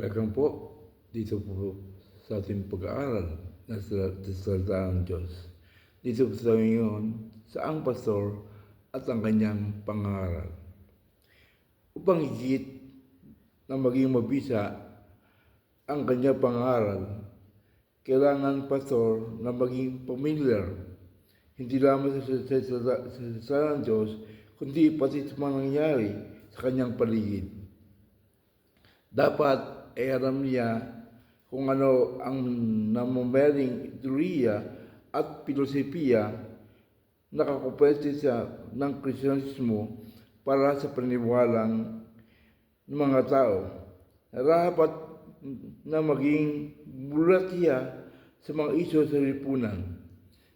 Welcome po dito po sa ating pag-aaral na sa sa salita ng Diyos. Dito po sa ngayon sa ang pastor at ang kanyang pangangaral. Upang higit na maging mabisa ang kanyang pangangaral, kailangan pastor na maging familiar hindi lamang sa sa sa sa sa ng Diyos, kundi pati sa mga nangyayari sa kanyang paligid. Dapat ay alam niya kung ano ang namamaling teorya at filosofiya nakakupwede sa ng Kristyanismo para sa paniniwalang ng mga tao. Dapat na maging bulat siya sa mga isyo sa lipunan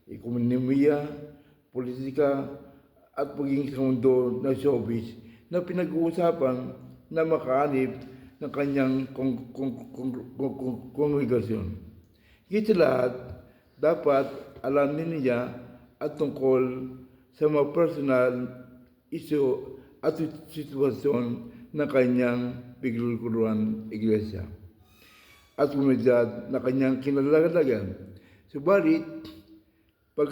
ekonomiya, politika, at pagiging sa mundo ng showbiz na pinag-uusapan na makaanib ng kanyang kong, kong, kong, kong, kong, kongregasyon. Higit sa lahat, dapat alamin niya at tungkol sa mga personal issue at sitwasyon ng kanyang piglukuruan iglesia at komunidad na kanyang kinalagalagan. Subalit, pag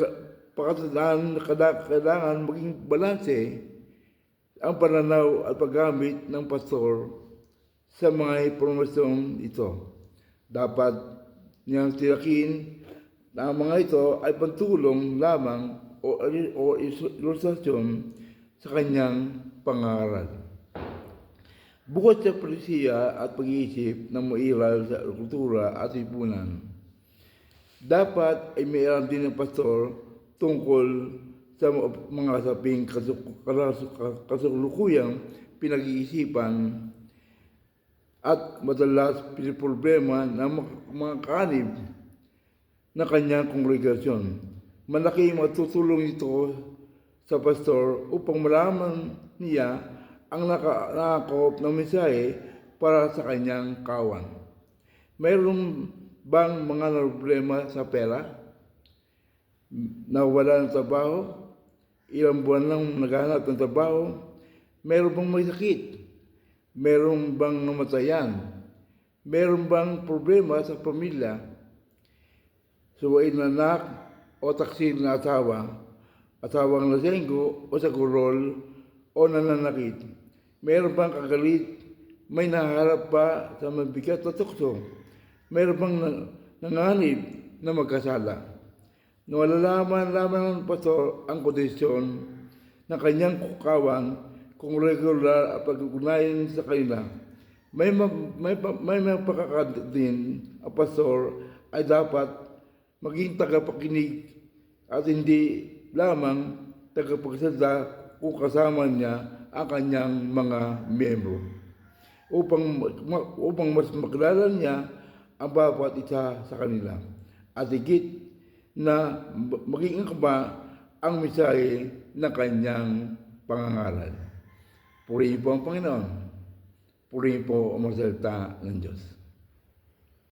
pagkatandaan kailangan maging balanse ang pananaw at paggamit ng pastor sa mga impormasyong ito. Dapat niyang tirakin na ang mga ito ay pantulong lamang o, o ilustrasyon sa kanyang pangaral. Bukod sa polisiya at pag-iisip ng mairal sa kultura at lipunan, dapat ay may alam din ng pastor tungkol sa mga saping kasulukuyang pinag-iisipan at madalas pinoproblema ng mga kanib na kanyang kongregasyon. Malaki matutulong ito sa pastor upang malaman niya ang nakakop ng mensahe para sa kanyang kawan. Mayroong bang mga problema sa pera? Nawala ng trabaho? Ilang buwan lang naghahanap ng trabaho? Meron bang may sakit? Meron bang namatayan? Meron bang problema sa pamilya? Suwain na anak o taksil na asawa? Asawang lasenggo o sa kurol o nananakit? Meron bang kagalit? May naharap pa sa mabigat na tukso? Meron bang nanganib na magkasala? Nawalalaman lamang ng pastor ang kondisyon ng kanyang kukawan kung regular at pag-ugnayan sa kanila. May, may, may mga pagkakadin ang pastor ay dapat maging tagapakinig at hindi lamang tagapagsalita kung kasama niya ang kanyang mga miyembro. Upang, upang mas makilala niya ang bawat isa sa kanila. At higit na maging ba ang mensahe ng kanyang pangangaral. Purihin po ang Panginoon. Purihin po ang mga salita ng Diyos.